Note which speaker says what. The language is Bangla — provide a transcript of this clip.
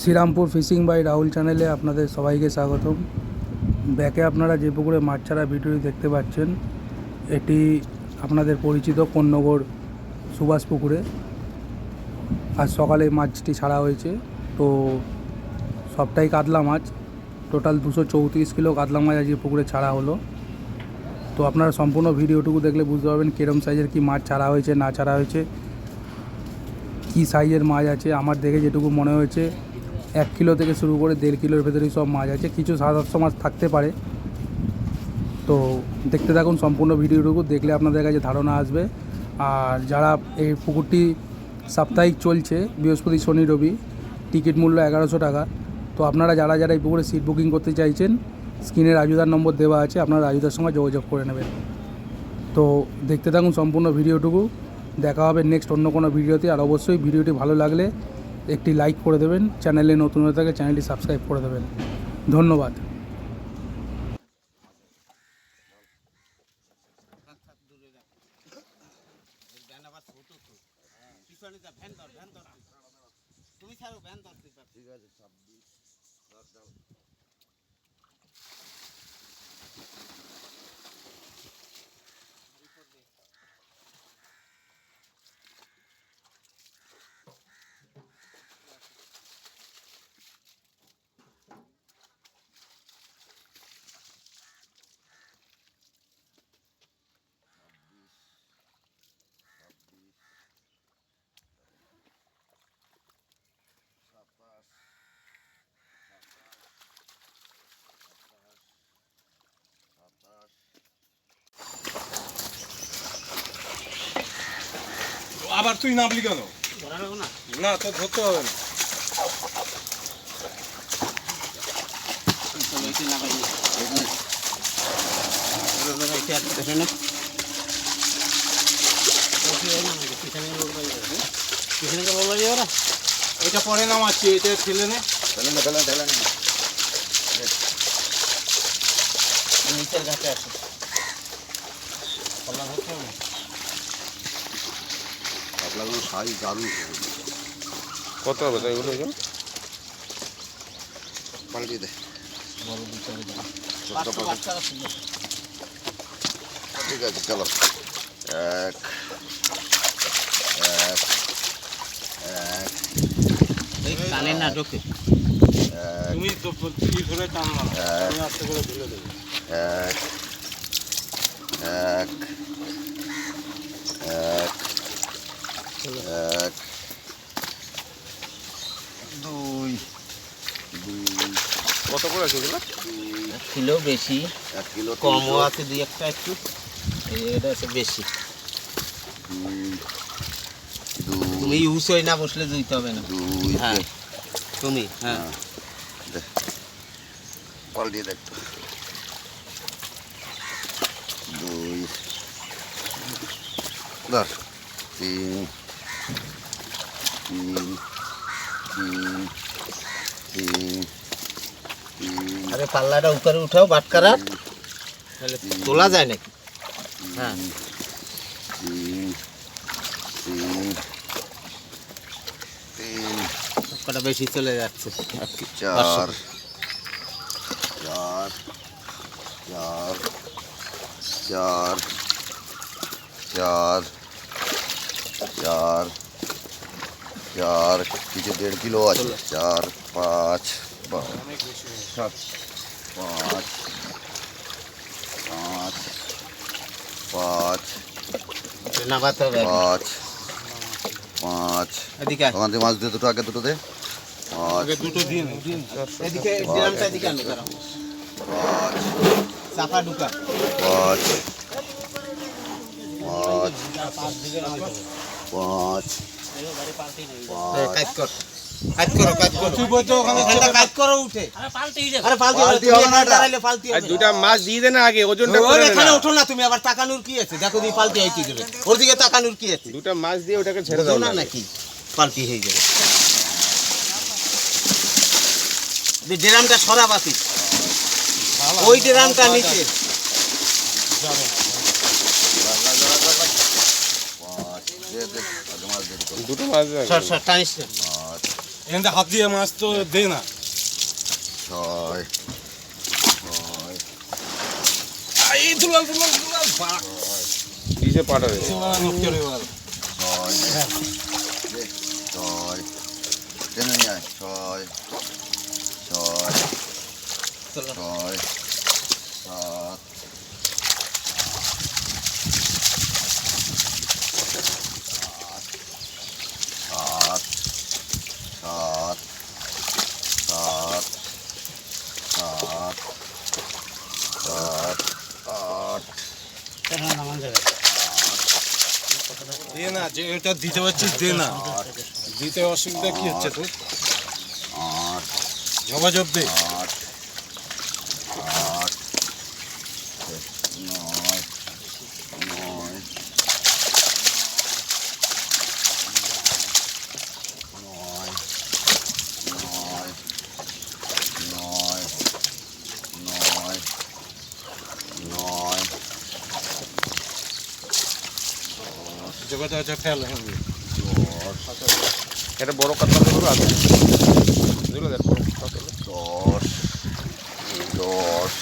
Speaker 1: শ্রীরামপুর ফিশিং বাই রাহুল চ্যানেলে আপনাদের সবাইকে স্বাগতম। ব্যাকে আপনারা যে পুকুরে মাছ ছাড়া ভিডিওটি দেখতে পাচ্ছেন, এটি আপনাদের পরিচিত কন্যগর সুভাষ পুকুরে। আজ সকালে মাছটি ছাড়া হয়েছে, তো সবটাই কাতলা মাছ। টোটাল দুশো চৌত্রিশ কিলো কাতলা মাছ আজকে পুকুরে ছাড়া হলো। তো আপনারা সম্পূর্ণ ভিডিওটুকু দেখলে বুঝতে পারবেন কিরম সাইজের কি মাছ ছাড়া হয়েছে, না ছাড়া হয়েছে, কী সাইজের মাছ আছে। আমার দেখে যেটুকু মনে হয়েছে এক কিলো থেকে শুরু করে দেড় কিলোর ভেতরেই সব মাছ আছে। কিছু সাত আটশো মাছ থাকতে পারে। তো দেখতে থাকুন সম্পূর্ণ ভিডিওটুকু, দেখলে আপনাদের কাছে ধারণা আসবে। আর যারা এই পুকুরটি সাপ্তাহিক চলছে, বৃহস্পতি, শনি, রবি, টিকিট মূল্য এগারোশো টাকা। তো আপনারা যারা যারা এই পুকুরে সিট বুকিং করতে চাইছেন, স্ক্রিনে রাজুদার নম্বর দেওয়া আছে, আপনারা রাজুদার সঙ্গে যোগাযোগ করে নেবেন। তো দেখতে থাকুন সম্পূর্ণ ভিডিওটুকু। দেখা হবে নেক্সট অন্য কোনো ভিডিওতে। আর অবশ্যই ভিডিওটি ভালো লাগলে একটি লাইক করে দেবেন। চ্যানেলে নতুন হয়ে থাকে চ্যানেলটি সাবস্ক্রাইব করে দেবেন। ধন্যবাদ।
Speaker 2: ঠিক আছে
Speaker 3: আবার তুই নামলি কেন?
Speaker 4: না
Speaker 3: তো ধরতে হবে না।
Speaker 4: এটি
Speaker 3: পরে নামাচ্ছি, এটা ফেলে নে।
Speaker 2: না না
Speaker 4: ঘাটে আসে। কল্লা ধরতে
Speaker 2: আপনাগুলো সাইজ দারুণ
Speaker 3: কত হবে তাই
Speaker 2: দে।
Speaker 4: পাঁচশো
Speaker 2: পাল্টি ঠিক আছে চলো। এক এক এক।
Speaker 4: কানে না
Speaker 3: তুমি তো কি ধরে টান মারো? আমি আস্তে করে দেবো।
Speaker 2: এক এক এক এক দুই দুই
Speaker 3: কত করে আছে এগুলো?
Speaker 4: কিলো বেশি।
Speaker 2: এক কিলো
Speaker 4: কমও আছে দুই একটা একটু। এটা হচ্ছে বেশি। তুমি ইউজ হয়ে না বসলে দিতে হবে না।
Speaker 2: দুই
Speaker 4: হ্যাঁ। তুমি হ্যাঁ।
Speaker 2: দে। পাল্টিয়ে দেখ দুই তিন তিন তিন তিন তিন
Speaker 4: আরে পাল্লাটা উপরে উঠাও বাটকারা তাহলে তোলা যায় নাকি? হ্যাঁ। কটা বেশি চলে যাচ্ছে।
Speaker 2: চার। চার। চার। চার। চার। চার। চার। কিছু দেড় কিলো আছে। চার পাঁচ পাঁচ সাত পাঁচ পাঁচ পাঁচ
Speaker 4: নামাতে হবে
Speaker 2: পাঁচ পাঁচ।
Speaker 4: এদিকে।
Speaker 2: ওখান থেকে মাছ দিয়ে দুটো আগে দুটো দে। পাঁচ
Speaker 3: দুটো দিন
Speaker 4: এদিকে ড্রামটা এদিকে আনো দাঁড়াও।
Speaker 2: পাঁচ
Speaker 4: চাপা ঢুকা।
Speaker 2: পাঁচ পাঁচ পাঁচ
Speaker 4: কাজ কর। কাজ করো কাজ করো।
Speaker 3: তুই বলছো ওখানে
Speaker 4: এখানটা কাজ করো উঠে। আরে পাল্টি আরে পাল্টি
Speaker 2: পাল্টি
Speaker 4: হবে
Speaker 2: হবে না
Speaker 4: দাঁড়াইলে পাল্টি হবে।
Speaker 3: দুটা মাছ দিয়ে দে না আগে ওজনটা
Speaker 4: ওর এখানে ওঠো না তুমি আবার তাকানোর কি আছে? দেখো তুমি পাল্টি কি ওর দিকে তাকানোর কি আছে?
Speaker 3: দুটা মাছ দিয়ে ওটাকে ছেড়ে
Speaker 4: বুঝো না নাকি? পাল্টি হয়ে যাবে। যে ড্রামটা সরা বাতি ওই ড্রামটা নিচে।
Speaker 2: দুটো
Speaker 3: দুটো মাছ
Speaker 4: সর সর টানিস না।
Speaker 2: পাঁচ
Speaker 3: এখান হাত দিয়ে মাছ তো দে না।
Speaker 2: ছয় ছয়।
Speaker 3: এই দুলাল দুলাল বাহ।
Speaker 5: কিসে পাঠাবে?
Speaker 3: নষ্ট করে বল।
Speaker 2: ছয়। ছয়। টেনে নিয়ে ছয় ছয় ছয় সাত আট সাত সাত সাত আট আট
Speaker 3: দে না, যে এটা দিতে পারছিস, দে না। দিতে অসুবিধা কি হচ্ছে তোর?
Speaker 2: আট
Speaker 3: যোগাযোগ দে
Speaker 2: আট আট নয় নয় নয় নয় নয় নয় নয়
Speaker 3: যোগাযোগ আছে ফেল
Speaker 2: দশ।
Speaker 5: এটা বড় কাতলা ধরো আছে বুঝলে দেখ। বড় কাতলা
Speaker 2: দশ। দশ।